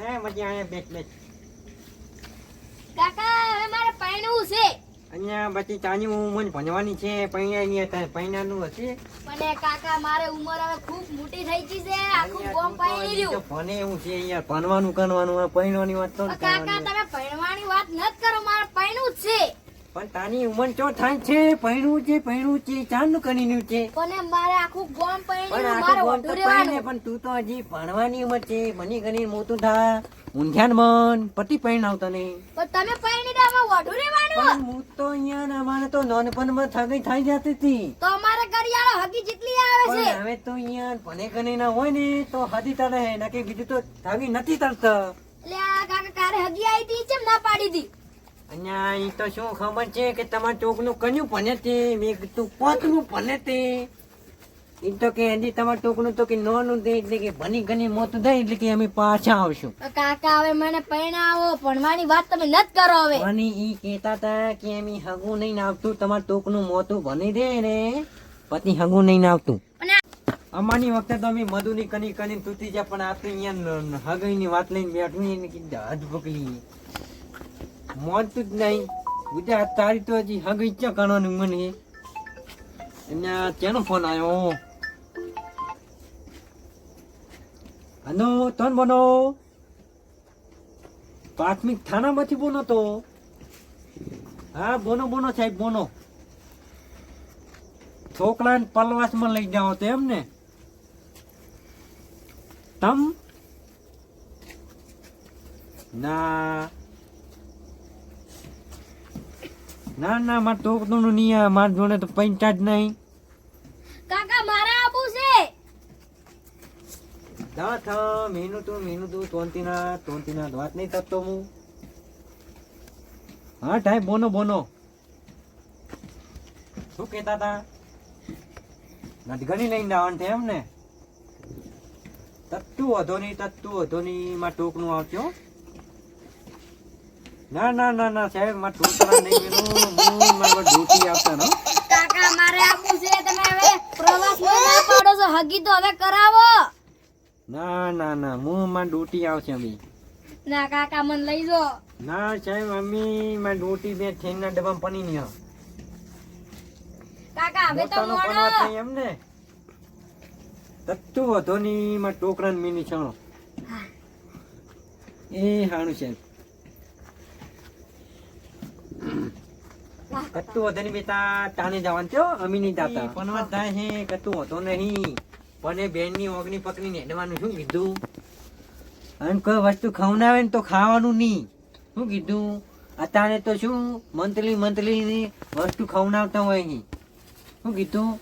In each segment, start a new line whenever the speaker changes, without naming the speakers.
હે મજા અહીંયા બેસ બેસ
કાકા હવે મારે પરણવું છે.
અહીંયા બધી ચાની ઉંમર ભણવાની છે પૈણાની પૈણાનું હશે?
પણ કાકા મારે ઉંમર હવે ખૂબ મોટી થઈ ગઈ છે. આખું ગોમ
ભણે એવું છે અહીંયા ભણવાનું કરવાનું આ વાત તો
કાકા તમે વાત કરો મારે
પણ તારી ઉંમર ચો થાય છે? પહેરું છે પહેરું છે ચાંદનું કરીનું છે.
પણ મારે આખું ગોમ
આખું
મારે ઓઢું રહેવાનું
પણ તું તો હજી ભણવાની ઉંમર છે. ભણી ગણી મોટું થા. ઊંઝાન મન. પતિ પૈણાવતા તને.
પણ તમે પરણી દો અમે ઓઢું રહેવાનું
પણ હું તો અહીંયા અમારે તો નાનપણમાં થગઈ થઈ જતી હતી.
તો અમારે કરિયાળો હકી જેટલી આવે છે.
હવે તો અહીંયા ભણે ગણી ના હોય ને તો હદી તળે હે. નકે બીજું તો થગી નથી તળતા
એટલે આ કાકા કારે હગી આવી હતી ચેમ ના પાડી હતી
અહીંયા એ તો શું ખબર છે કે તમારા ચોકનું કન્યું ભણે તે? મેં કીધું પોતનું ભણે તે. એ તો કે હજી તમારા ટોકનું તો કે નોનું દે એટલે કે ભણી ગણી મોતું દે એટલે કે અમે પાછા આવશું.
કાકા હવે મને પરણાવો ભણવાની વાત તમે નત કરો હવે.
અને એ કહેતા હતા કે અમે હગું નહીં આવતું તમારા ટોકનું મોતું ભણી દે ને પતિ હગું નહીં આવતું અમારી વખતે તો અમે મધુની કની કની તૂટી જાય પણ આપણે અહીંયા હગઈની વાત લઈને બેઠું એને કીધું હદ પકડી મોતું જ નહીં. ગુજરાત તારી તો હજી હગઈ ક્યાં કરવાનું મને. એના ત્યાંનો ફોન આવ્યો હલો, તન બોનો પ્રાથમિક થાનામાંથી બોનો તો. હા બોનો બોનો સાહેબ બોનો છોકરાને પલવાસમાં લઈ જાઓ તો એમ ને. તમ? ના. ના ના મારે ટોકનું નહીં આ માર જોડે તો પૈસા જ નહીં.
કાકા મારા આબુ છે.
ના થા મીનું તું મીનું તું તોંતીના તોંતીના વાત નહીં થતો હું. હા ટાઈમ બોનો બોનો. શું કહેતા હતા? ગણી લઈને આવવાનું છે એમ ને તત્તુ વધો નહીં તત્તુ વધો નહીં માં ટોકનું આવજો ના ના ના ના સાહેબમાં ટોકરા નહીં મેલું હું મારા ડ્યુટી આવતા નો
કાકા મારે આપું છે. તમે હવે પ્રવાસમાં ના પાડો છો. હગી તો હવે કરાવો.
ના ના ના હું માં ડ્યુટી આવશે અમે.
ના કાકા મને લઈ જો.
ના સાહેબ અમે માં ડ્યુટી બે ટ્રેનના ડબ્બામાં પની નહીં આવે.
કાકા હવે તો
મોડો. એમ ને તત્તુ વધો ની માં ટોકરા મીની છાણો એ હાણું સાહેબ કત્તું વધે બેટા તાને જવાનું થયો અમી નહીં જાતા પણ વાત થાય છે કતું હોતો નહીં. પણ એ બેનની ઓગની પકડી નેડવાનું શું કીધું? અને કોઈ વસ્તુ ખવડાવે ને તો ખાવાનું નહીં. શું કીધું? અત્યારે તો શું મંથલી મંથલી વસ્તુ ખવડાવતા હોય નહીં શું કીધું?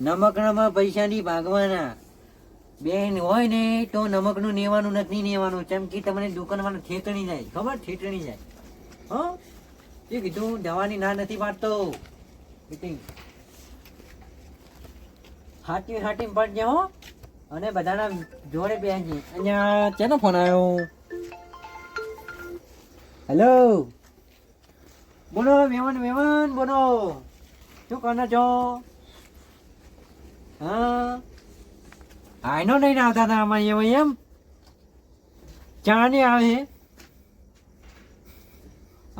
નમકનામાં પૈસાની ભાગવાના. બેન હોય ને તો નમકનું નેવાનું નથી નેવાનું. કેમ કે તમને દુકાનમાં ઠેતણી જાય. ખબર? ઠેતણી જાય. હો? એ કીધું જવાની ના નથી પાડતો. હાટી હાટી પડજે હો. અને બધાના જોડે બેસજે અહીંયા શેનો ફોન આવ્યો? હેલો બોલો મેવન મેવન બોલો. શું કરો છો? હા? આઈનો નહીં આવતા હતા અમારે એમ? ચા નહીં આવે?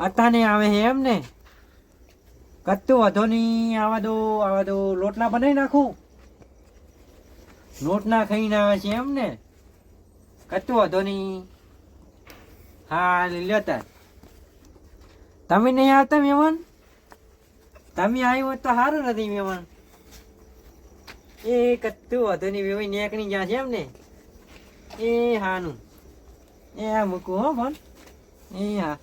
અતાને આવે છે એમ ને કત્તું વધો નહીં, આવા દો આવા દો. લોટલા બનાવી નાખું. લોટના ખાઈને આવે છે એમ ને કત્તું વધો નહીં. હા લીલો તાર. તમે નહીં આવતા મહેમાન તમે આવ્યું હોત તો સારું નથી મહેમાન એ કત્તું વધુ નહીં, વેવાઈ નીકળી ગયા છે એમ ને એ હાનું. એ આ મૂકું હો ફોન. એ હા.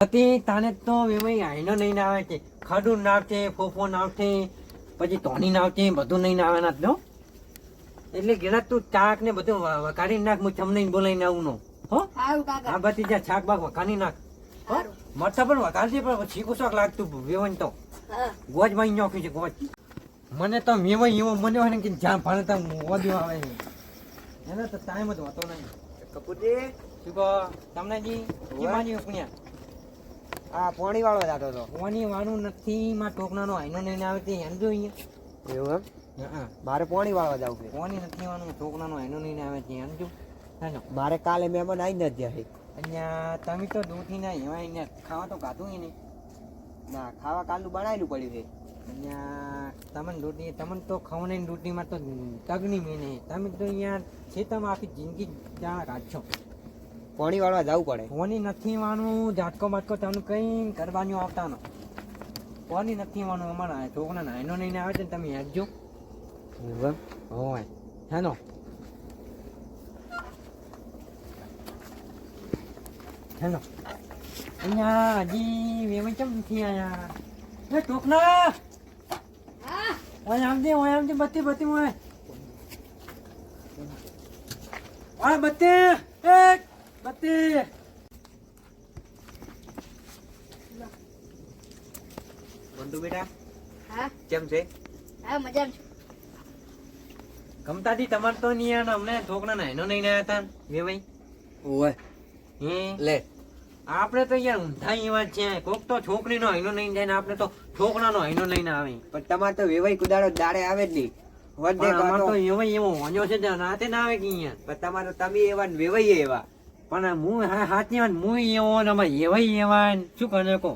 હતી તાને તો વેવાઈ આઈનો નહીં આવે છે ખડું નાવશે ફોફો નાવશે પછી ધોની નાવશે બધું નહીં આવવાના જ નો એટલે ઘેરા તું ચાક ને બધું વ- નાખ હું તમને બોલાઈને આવું નો હો. આ બધી જ્યાં શાક બાક વઘારી નાખ મરતા પણ વઘારજે પણ શીખું શાક લાગતું વેવન તો. ગોજમાં નોખ્યું છે ગોજ. મને તો મેવાય એવો મને હોય ને કે જ્યાં ભાણે ત્યાં વધુ આવે. એને તો ટાઈમ જ હોતો નહીં.
કપૂરજી.
શું કહો? તમને જી જી માન્યું પુણ્યા?
આ પોણી વાળો જાતો હતો.
પોણી વાળું નથી માં ટોકનાનો આઈનો નહીં આવે તે એમ જો અહીંયા.
એવું
હા
મારે પોણી વાળવા જવું છે.
પોણી નથી લેવાનું છોકરાનો આઈનો નહીં આવે છે એમ જો હાલો.
મારે કાલે મહેમાન આવી નથી જાય
અહીંયા તમે તો દૂધી ના એવા અહીંયા ખાવા તો ખાધું નહીં.
ના ખાવા કાલનું બનાવેલું પડ્યું છે.
અહીંયા તમને રોટી તમને તો ખવડાવીને રોટીમાં તો તગની મેને તમે તો અહીંયા ખેતરમાં આખી જિંદગી જાણ કાઢશો
પોણી વાળવા જવું પડે.
પોણી નથી વાળવું ઝાટકો બાટકો તમને કઈ કરવાનું આવતા નો કોની નથી વાળવું અમારા છોકરા નાનો નહીં આવે છે તમે હેજો હોય. હેનો હેલો. અહીંયા હજી વેવાઈ કેમ નથી આયા? એ ટોકના! ઓય આમ દે ઓય આમ દે બત્તી બત્તી ઓય. આ બત્તી એ બત્તી
બંધુ બેટા
હા?
કેમ છે?
હા મજામાં છું.
ગમતાથી તમારે તો નહીં આને અમને છોકરા નાઈનો નહીં આવ્યા હતા વેવાઈ
ઓય
હે?
લે.
આપણે તો યાર ઊંધા એવા છે કોક તો છોકરીનો આઈનો નહીં જાય ને આપણે તો છોકરાનો આઈનો લઈને આવે.
પણ તમારે તો વેવાઈ કુદાડો દાડે આવે જ નહીં. વધે
પણ તો. એવો એવો હોજો છે રાતે ના આવે કે અહીંયા.
પણ તમારે તમે એવા ને વેવાઈ એવા.
પણ હું હા વાત હું એવો ને અમે એવાય એવા શું કરે કહો?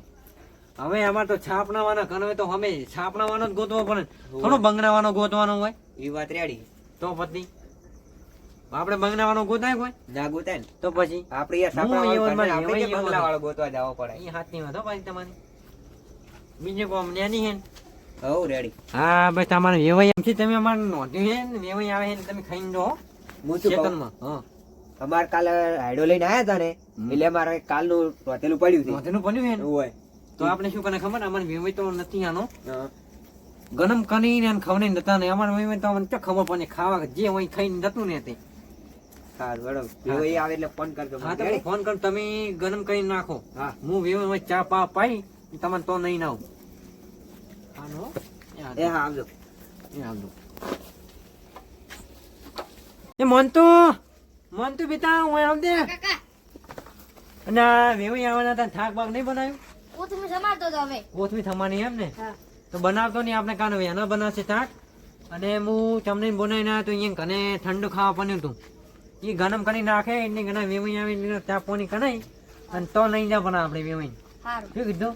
હવે અમાર તો છાપનાવાના કનવે તો અમે છાપનાવાનો જ ગોતવો પડે. થોડો બંગનાવાનો ગોતવાનો હોય.
એ વાત રેડી.
તો પછી આપણે બંગનાવાનો ગોતાય કોઈ?
ના ગોતાય
તો પછી?
આપણે યાર સાપડા વાળો
ને
આપણે બંગલા વાળો ગોતવા જવો પડે.
એ હાથની વાત હો ભાઈ તમારી. બીજે કોમ નેની હે
હો રેડી.
હા ભાઈ તમારે વેવાય એમ છે તમે અમારે નોંધ્યું હે ને વેવાય આવે હે ને તમે ખાઈને
દો
ચેતનમાં હા.
અમાર કાલ હાઈડો લઈને આયા હતા ને એટલે અમારે કાલનું રોતેલું પડ્યું
નોંધેલું પડ્યું છે
હોય.
તો આપણે શું કરે ખબર? અમારે વેવાય તો નથી આનો. ગરમ કરી ને ખવને નતા ને. અમારે વેવાઈ તો અમને ખબર પડે ખાવા જે હોય ખાઈને જતું ને તે.
સારું આવે એટલે ફોન કરજો
હા
મને,
તમે ફોન કર. તમે ગરમ કરી નાખો.
હા.
હું વેવાઈ ચા પા પાઈ તમને તો નહીં નાવ આનો એ
એ હા આવજો.
એ આવજો એ મનતો મનતો બેટા હું આવ દે. અને આ વેવાઈ આવવાના હતા થાક બાગ નહીં બનાવ્યું?
કોથમી તમે તો હવે.
કોથમી થવાની એમ ને? તો બનાવતો નહીં આપણે કાનો એનો બનાવશે થાક. અને હું તમને બનાવીને આવ્યો તો અહીંયા કને ઠંડુ ખાવા પડ્યું હતું. એ ગરમ કરી નાખે એટલે ઘણા વેવાઈ આવી ત્યાં પોની કનાઈ અને તો લઈ જા બનાવ આપણે વેવાઈ શું કીધું?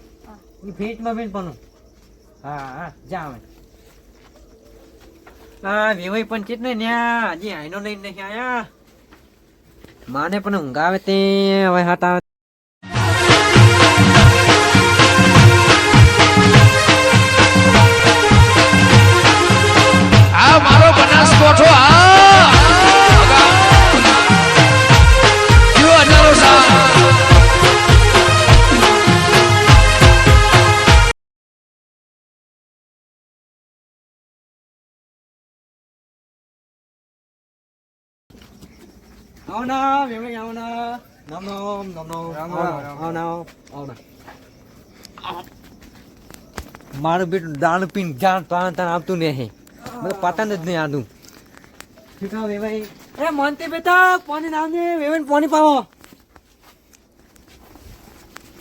એ ફેટમાં બેન પણ. હા હા જા આવે હા વેવાઈ પણ ચેત ને ન્યા હજી આઈનો લઈને નહીં આયા. માને પણ ઊંઘ આવે તે હવે હાથ આવો ના વેવાઈ નમ નમ નમ નમ
રામ
આવો
રામ, રામ.
આવો ના આવો ના મારું બેટું દાળ પીન જાણ તાણ તાણ આવતું નહીં. મને પાતા જ નહીં આનું વેવાઈ. એ મોનતી બેટા પાણી નામ ને વેવાઈ પાણી પાવો.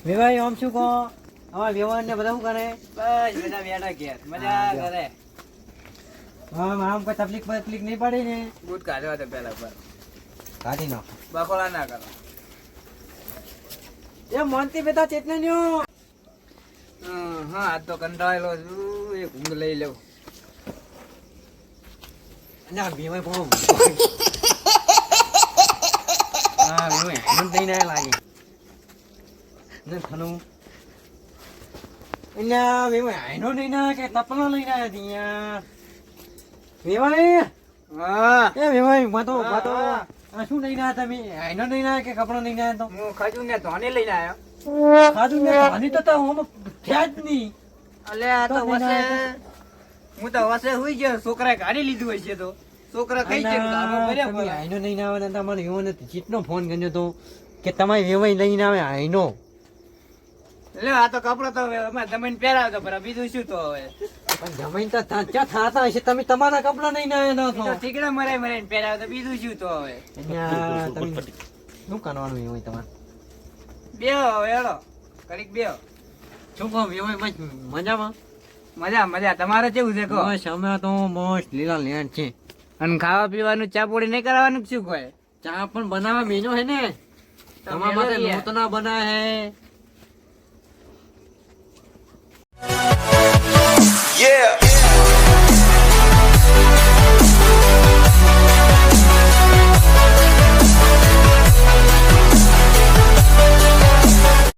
વેવાઈ આમ શું કહો? અમારા વેવાઈ ને બધા શું કરે?
બસ બધા બેઠા ઘેર મજા કરે.
હા આમ કોઈ તકલીફ તકલીફ નહીં પડી ને.
બૂટ કાઢવા તો પેલા પર.
કાઢી નાખો
બકોડા ના કરો
એ મોનતી બેટા ચેતને ન્યો
હા આજ તો કંટાળેલો છું એક ઊંઘ લઈ લઉં
ના વેવાઈ પાવો હા વેવાઈ મને દઈને લાગે ને થનું અહીંયા વેવાઈ આઈનો લઈને આવ્યા કે તપલો લઈને આવ્યા હતી યાર વેવાઈ
હા
એ વેવાઈ માં તો
હા,
માં તો
હા.
આ શું લઈને આવ્યા તમે? આઈનો લઈને આવ્યા કે કપડો લઈને આવ્યા તો?
હું ખજૂર ને ધોની લઈને આવ્યો.
ખાધું ને ધોની તો તો હું થયા જ નહીં.
અલે આ તો વસે હું તો વસે હુઈ ગયો. છોકરાએ કાઢી લીધું હોય છે તો. છોકરા કઈ છે.
આઈનો લઈને આવ્યા તમારે એવો નથી. જીતનો ફોન કર્યો તો કે તમારે વેવાઈ લઈને આવે આઈનો?
લે આ તો કપડો તો જમીન પહેરાવતો પણ બીજું શું તો હવે?
પણ જમીન તો ત્યાં થાતા હશે? તમે તમારા કપડા
નહીં ના
છો.
ઠીકડા મરાઈ મરાઈને પહેરાવતો બીજું શું તો હવે?
શું કરવાનું હોય તમારે?
બે હવે હેડો. ઘડીક બે
શું કહો મજામાં?
મજા મજા. તમારે કેવું છે કહો?
અમે તો મોસ્ટ લીલા લેણ છે
અને ખાવા પીવાનું ચા પોડી નહીં કરાવવાનું શું કહે
ચા પણ બનાવવા મેનો હે ને? તમારા માટે
મેલો યાર.
લોટના બના હે. Yeah.